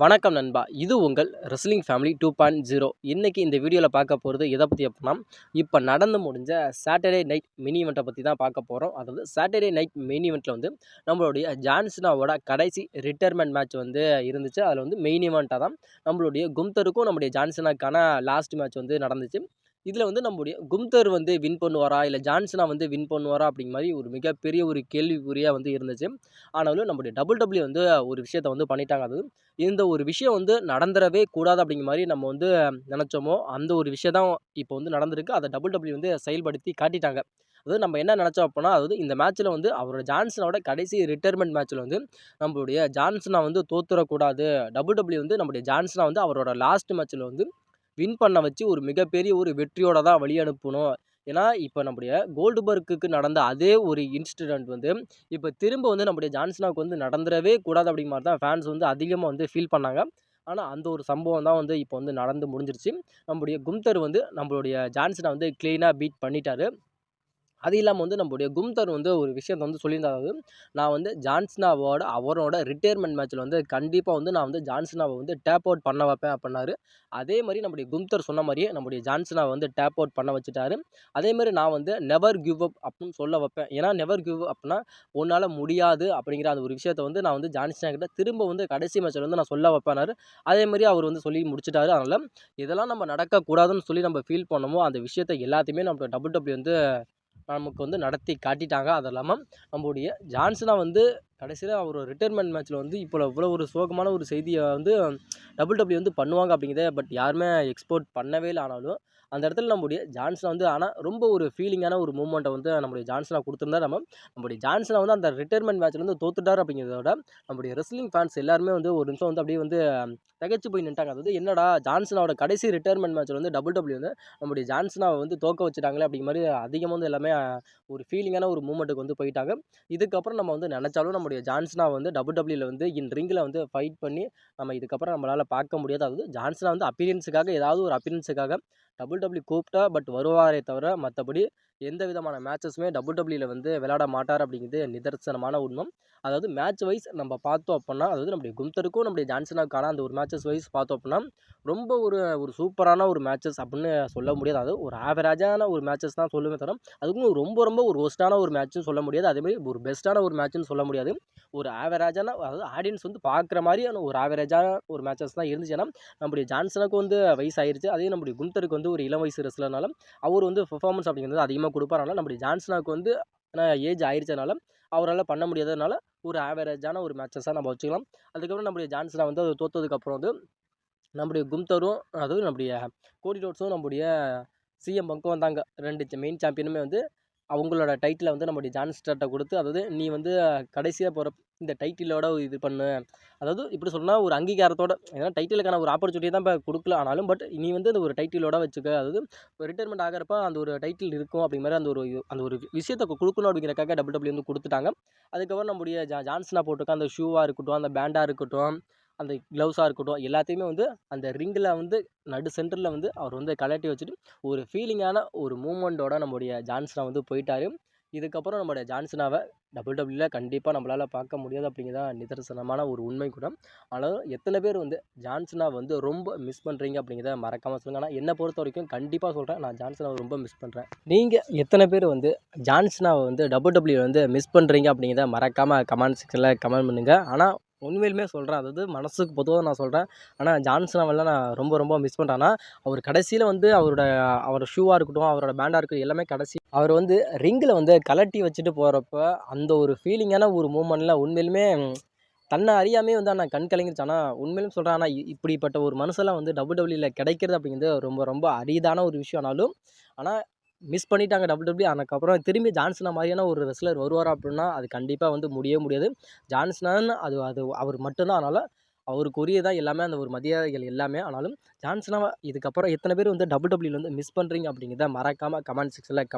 வணக்கம் நண்பா. இது உங்கள் wrestling family two point zero இன்றைக்கி இந்த வீடியோவில் பார்க்க போகிறது எதை பற்றி அப்படின்னா இப்போ நடந்து முடிஞ்ச சாட்டர்டே நைட் மினி இவெண்ட்டை பற்றி தான் பார்க்க போகிறோம் அதாவது சாட்டர்டே நைட் மினி இவெண்ட்டில் வந்து நம்மளுடைய ஜான்சனாவோட கடைசி ரிட்டையர்மெண்ட் மேட்ச் வந்து இருந்துச்சு. அதில் வந்து மெயின் இவெண்ட்டாக தான் நம்மளுடைய கும்தருக்கும் நம்முடைய ஜான்சனாக்கான லாஸ்ட் மேட்ச் வந்து நடந்துச்சு. இதில் வந்து நம்முடைய கும்தர் வந்து வின் பண்ணுவாரா? இல்லை ஜான்சனா வந்து வின் பண்ணுவாரா? அப்படிங்கிற மாதிரி ஒரு மிகப்பெரிய ஒரு கேள்விக்குறியாக வந்து இருந்துச்சு. ஆனாலும் நம்முடைய டபுள் டபுள்யூ வந்து ஒரு விஷயத்த வந்து பண்ணிட்டாங்க. அது இந்த ஒரு விஷயம் வந்து நடந்துடவே கூடாது அப்படிங்கிற மாதிரி நம்ம வந்து நினச்சோமோ? அந்த ஒரு விஷயம் தான் இப்போ வந்து நடந்திருக்கு. அதை டபுள் டபுள்யூ வந்து செயல்படுத்தி காட்டிட்டாங்க. அதாவது நம்ம என்ன நினச்சோம் அப்படின்னா அதாவது இந்த மேட்ச்சில் வந்து அவரோட ஜான்சனோட கடைசி ரிட்டையர்மெண்ட் மேட்ச்சில் வந்து நம்மளுடைய ஜான்சனா வந்து தோத்துறக்கூடாது டபுள் டபுள்யூ வந்து நம்முடைய ஜான்சனா வந்து அவரோட லாஸ்ட் மேட்ச்சில் வந்து வின் பண்ண வச்சு ஒரு மிகப்பெரிய ஒரு வெற்றியோட தான் வழி அனுப்பணும். ஏன்னா இப்போ நம்முடைய கோல்டுபர்க்குக்கு நடந்த அதே ஒரு இன்சிடென்ட் வந்து இப்போ திரும்ப வந்து நம்முடைய ஜான்சனாவுக்கு வந்து நடந்துடவே கூடாது அப்படிங்கிற மாதிரி தான் ஃபேன்ஸ் வந்து அதிகமாக வந்து ஃபீல் பண்ணாங்க. ஆனால் அந்த ஒரு சம்பவம் தான் வந்து இப்போ வந்து நடந்து முடிஞ்சிருச்சு. நம்முடைய கும்தர் வந்து நம்மளுடைய ஜான்சனை வந்து க்ளீனாக பீட் பண்ணிட்டாரு. அது இல்லாமல் வந்து நம்முடைய கும்தர் வந்து ஒரு விஷயத்த வந்து சொல்லியிருந்தாவது நான் வந்து ஜான்சனாவோட அவரோட ரிட்டையர்மெண்ட் மேட்ச்சில் வந்து கண்டிப்பாக வந்து நான் வந்து ஜான்சனாவை வந்து டேப் அவுட் பண்ண வைப்பேன் அப்படின்னாரு. அதே மாதிரி நம்முடைய கும்தர் சொன்ன மாதிரியே நம்முடைய ஜான்சனாவை வந்து டேப் அவுட் பண்ண வச்சுட்டாரு. அதேமாதிரி நான் வந்து நெவர் கிவ் அப் அப்படின்னு சொல்ல வைப்பேன். ஏன்னா நெவர் கிவ் அப்னா உன்னால் முடியாது அப்படிங்கிற அந்த ஒரு விஷயத்த வந்து நான் வந்து ஜான்ஸ்னா கிட்ட திரும்ப வந்து கடைசி மேட்ச்சில் வந்து நான் சொல்ல வைப்பேனாரு அதே மாதிரி அவர் வந்து சொல்லி முடிச்சிட்டாரு. அதனால் இதெல்லாம் நம்ம நடக்கக்கூடாதுன்னு சொல்லி நம்ம ஃபீல் பண்ணமோ அந்த விஷயத்தை எல்லாத்தையுமே நம்ம டபுள் டபுள்யூ வந்து நமக்கு வந்து நடத்தி காட்டிட்டாங்க. அது இல்லாமல் நம்முடைய ஜான்சனா வந்து கடைசியில் அவர் ரிட்டையர்மெண்ட் மேட்ச்சில் வந்து இப்போ இவ்வளோ ஒரு சோகமான ஒரு செய்தியை வந்து டபுள் டபுள்யூ வந்து பண்ணுவாங்க அப்படிங்கிறத பட் யாருமே எக்ஸ்போர்ட் பண்ணவே இல்லை. ஆனாலும் அந்த இடத்துல நம்முடைய ஜான்சனா வந்து ஆனால் ரொம்ப ஒரு ஃபீலிங்கான ஒரு மூமெண்ட்டை வந்து நம்முடைய ஜான்சனாக கொடுத்துருந்தா நம்ம நம்முடைய ஜான்சனை வந்து அந்த ரிட்டையர்மெண்ட் மேட்ச்சில் வந்து தோத்துட்டார் அப்படிங்கிறத விட நம்முடைய ரெஸ்லிங் ஃபேன்ஸ் எல்லாருமே வந்து ஒரு நிமிஷம் வந்து அப்படியே வந்து தகச்சு போய் நின்ட்டாங்க அது என்னடா ஜான்சனாவோட கடைசி ரிட்டையர்மெண்ட் மேட்ச்சில் வந்து டபுள் டபுள்யூ வந்து நம்முடைய ஜான்சனாவை வந்து தோக்க வச்சுட்டாங்களே அப்படிங்கிற மாதிரி அதிகமாக வந்து எல்லாமே ஒரு ஃபீலிங்கான ஒரு மூமெண்ட்டுக்கு வந்து போயிட்டாங்க. இதுக்கப்புறம் நம்ம வந்து நினச்சாலும் நம்முடைய ஜான்சனா வந்து டபுள் டபுள்யூவில் வந்து இன் ரிங்கில் வந்து ஃபைட் பண்ணி நம்ம இதுக்கப்புறம் நம்மளால் பார்க்க முடியாது. அதாவது ஜான்சனா வந்து அப்பீரியன்ஸுக்காக ஏதாவது ஒரு அப்பீரியன்ஸுக்காக டபுள் டபுள்யூ கூப்பிட்டா பட் வருவாரே தவிர மற்றபடி எந்த விதமான மேட்சஸுமே டபுள் டபுள்யூவில் வந்து விளையாட மாட்டார் அப்படிங்கிறது நிதர்சனமான உண்மை அதாவது மேட்ச் வைஸ் நம்ம பார்த்தோம் அப்படின்னா அதாவது நம்முடைய கும்தருக்கும் நம்முடைய ஜான்சனாக்கான அந்த ஒரு மேட்சஸ் வைஸ் பார்த்தோம் அப்படின்னா ரொம்ப ஒரு ஒரு சூப்பரான ஒரு மேட்சஸ் அப்படின்னு சொல்ல முடியாது. அதாவது ஒரு ஆவரேஜான ஒரு மேட்சஸ் தான் சொல்லுவேன் தரோம் அதுக்கும் ரொம்ப ரொம்ப ஒரு ஒஸ்ட்டான ஒரு மேட்ச்சும் சொல்ல முடியாது. அதேமாதிரி ஒரு பெஸ்ட்டான ஒரு மேட்ச்னு சொல்ல முடியாது. ஒரு ஆவரேஜான அதாவது ஆடியன்ஸ் வந்து பார்க்குற மாதிரியான ஒரு ஆவரேஜான ஒரு மேட்சஸ் தான் இருந்துச்சு. ஏன்னா நம்முடைய ஜான்சனுக்கு வந்து வயசாயிருச்சு. அதே நம்முடைய கும்தருக்கு வந்து ஒரு இளம் வயசு ரெஸ்லர்னால அவர் வந்து பெர்ஃபார்மன்ஸ் அப்படிங்கிறது அதிகமாக கொடுப்பாரனால நம்முடைய ஜான்சனாவுக்கு வந்து ஏஜ் ஆயிடுச்சனால அவரால் பண்ண முடியாததுனால ஒரு ஆவரேஜான ஒரு மேட்சஸாக நம்ம வச்சுக்கலாம். அதுக்கப்புறம் நம்முடைய ஜான்சனா வந்து அது தோத்ததுக்கப்புறம் வந்து நம்முடைய கும்தரும் அதுவும் நம்முடைய கோடி ரோட்ஸும் நம்முடைய சிஎம் பங்கும் வந்தாங்க. ரெண்டு மெயின் சாம்பியனுமே வந்து அவங்களோட டைட்டிலை வந்து நம்முடைய ஜான்ஸ்டர்கிட்ட கொடுத்து அதாவது நீ வந்து கடைசியாக போகிற இந்த டைட்டிலோட இது பண்ணு. அதாவது இப்படி சொன்னால் ஒரு அங்கீகாரத்தோட ஏன்னா டைட்டிலுக்கான ஒரு ஆப்பர்ச்சுனிட்டி தான் இப்போ கொடுக்கல ஆனாலும் பட் நீ வந்து அந்த ஒரு டைட்டிலோட வச்சுக்க அதாவது ரிட்டைர்மெண்ட் ஆகிறப்ப அந்த ஒரு டைட்டில் இருக்கும் அப்படிங்கிற மாதிரி அந்த ஒரு அந்த ஒரு விஷயத்தை கொடுக்கணும் அப்படிங்கிறக்காக டபுள் டபுள்யூ வந்து கொடுத்துட்டாங்க. அதுக்கப்புறம் நம்முடைய ஜா ஜான்சனாக போட்டிருக்க அந்த ஷூவாக இருக்கட்டும் அந்த பேண்டாக இருக்கட்டும் அந்த க்ளவுஸாக இருக்கட்டும் எல்லாத்தையுமே வந்து அந்த ரிங்கில் வந்து நடு சென்டரில் வந்து அவர் வந்து கலட்டி வச்சுட்டு ஒரு ஃபீலிங்கான ஒரு மூமெண்ட்டோட நம்முடைய ஜான்சனா வந்து போயிட்டார். இதுக்கப்புறம் நம்மளோட ஜான்சனாவை டபுள் டபுள்யூவில் கண்டிப்பாக நம்மளால் பார்க்க முடியாது அப்படிங்கிறதான் நிதர்சனமான ஒரு உண்மை கூட. ஆனாலும் எத்தனை பேர் வந்து ஜான்சனா வந்து ரொம்ப மிஸ் பண்ணுறீங்க அப்படிங்கிறத மறக்காமல் சொல்லுங்கள் ஆனால் என்னை பொறுத்த வரைக்கும் கண்டிப்பாக சொல்கிறேன் நான் ஜான்சனாவை ரொம்ப மிஸ் பண்ணுறேன் நீங்கள் எத்தனை பேர் வந்து ஜான்சனாவை வந்து டபுள் டபுள்யூ வந்து மிஸ் பண்ணுறீங்க அப்படிங்கிறத மறக்காமல் கமெண்ட் செக்ஷனில் கமெண்ட் பண்ணுங்கள் ஆனால் உண்மையிலுமே சொல்கிறேன் அதாவது மனசுக்கு பொதுவாக நான் சொல்கிறேன் ஆனால் ஜான்சனாவெல்லாம் நான் ரொம்ப ரொம்ப மிஸ் பண்ணுறேன் ஆனால் அவர் கடைசியில் வந்து அவரோட அவர் ஷூவாக இருக்கட்டும் அவரோட பேண்டாக இருக்கட்டும் எல்லாமே கடைசி அவர் வந்து ரிங்கில் வந்து கலட்டி வச்சுட்டு போகிறப்ப அந்த ஒரு ஃபீலிங்கான ஒரு மூமெண்ட்டில் உண்மையிலுமே தன்னை அறியாமே வந்து ஆனால் கண் கலங்கிருச்சு. ஆனால் உண்மையிலும் சொல்கிறேன் ஆனால் இப்படிப்பட்ட ஒரு மனசெல்லாம் வந்து டபுள் டபுள்யூவில் கிடைக்கிறது அப்படிங்கிறது ரொம்ப ரொம்ப அரிதான ஒரு விஷயம் ஆனாலும் ஆனால் மிஸ் பண்ணிட்டாங்க டபுள் டபுள்யூ அதுக்கப்புறம் திரும்பி ஜான்சனா மாதிரியான ஒரு ரெஸ்லர் வருவார் அப்படின்னா அது கண்டிப்பாக வந்து முடியவே முடியாது. ஜான்சனான்னு அது அது அவர் மட்டும்தான். அதனால் அவருக்கு தான் எல்லாமே அந்த ஒரு மரியாதைகள் எல்லாமே. ஆனாலும் ஜான்சனாவை இதுக்கப்புறம் எத்தனை பேர் வந்து டபுள் டபுள்யூவில் வந்து மிஸ் பண்ணுறீங்க அப்படிங்கிறத மறக்காமல் கமெண்ட் செக்ஷனில் கம்